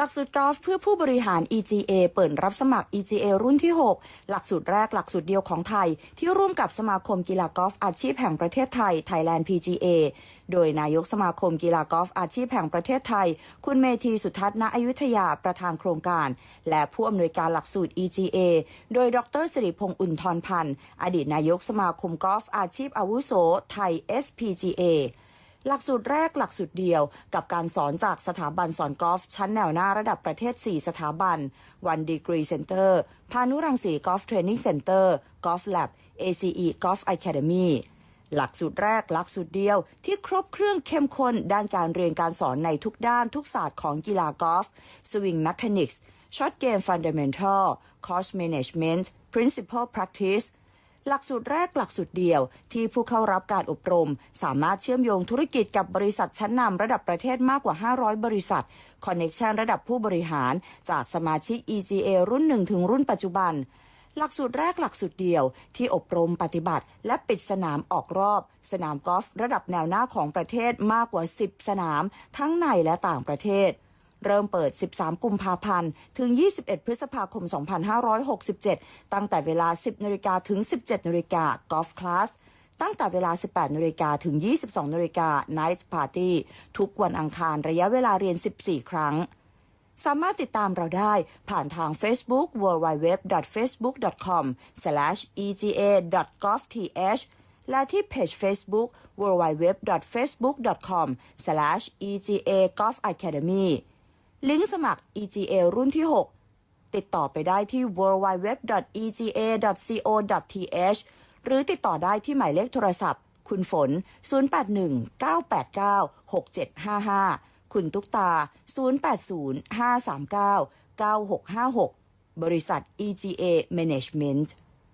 หลักสูตรกอล์ฟเพื่อผู้บริหาร EGA เปิดรับสมัคร EGA รุ่นที่ 6 หลักสูตรแรกหลักสูตรเดียวของไทย ที่ร่วมกับสมาคมกีฬากอล์ฟอาชีพแห่งประเทศไทย Thailand PGA โดยนายกสมาคมกีฬากอล์ฟอาชีพแห่งประเทศไทย คุณเมธีสุทัศน์ณอยุธยาประธานโครงการ และผู้อำนวยการหลักสูตร EGA โดยดรสิริพงษ์อุ่นทรพันธ์ อดีตนายกสมาคมกอล์ฟอาชีพอาวุโสไทย SPGA หลักสูตรแรกหลักสูตรเดียว กับการสอนจากสถาบันสอนกอล์ฟชั้นแนวหน้าระดับประเทศ 4 สถาบัน One Degree Center พานุรังสีกอล์ฟเทรนนิ่งเซ็นเตอร์กอล์ฟแลบ ACE Golf Academy หลักสูตรแรกหลักสูตรเดียวที่ครบเครื่องเข้มข้นด้านการเรียนการสอนในทุกด้านทุกศาสตร์ของกีฬากอล์ฟ Swing Mechanics Shot Game Fundamental Course Management Principal Practice หลักสูตรแรกหลักสูตรเดียว ที่ผู้เข้ารับการอบรม สามารถเชื่อมโยงธุรกิจกับบริษัทชั้นนำระดับประเทศมากกว่า 500 บริษัท คอนเน็ชันระดับผู้บริหาร จากสมาชิก EGA รุ่น1ถึงรุ่นปัจจุบัน หลักสูตรแรกหลักสูตรเดียว ที่อบรมปฏิบัติ และปิดสนามออกรอบ สนามกอล์ฟระดับแนวหน้าของประเทศมากกว่า 10 สนาม ทั้งในและต่างประเทศ เริ่มเปิด 13 กุมภาพันธ์ ถึง 21 พฤษภาคม 2567 ตั้งแต่เวลา 10นาฬิกาถึง 17นาฬิกากอล์ฟคลาสตั้งแต่เวลา 18นาฬิกาถึง 22นาฬิกา Night Party ทุกวันอังคารระยะเวลาเรียน 14 ครั้ง สามารถติดตามเราได้ผ่านทาง Facebook www.facebook.com/ega.golfth และที่เพจ Facebook www.facebook.com/ega.golfacademy ลิงก์สมัคร EGA รุ่นที่ 6 ติดต่อไปได้ที่ www.ega.co.th หรือติดต่อได้ที่หมายเลขโทรศัพท์ คุณฝน 081-989-6755 คุณตุ๊กตา 080-539-9656 บริษัท EGA Management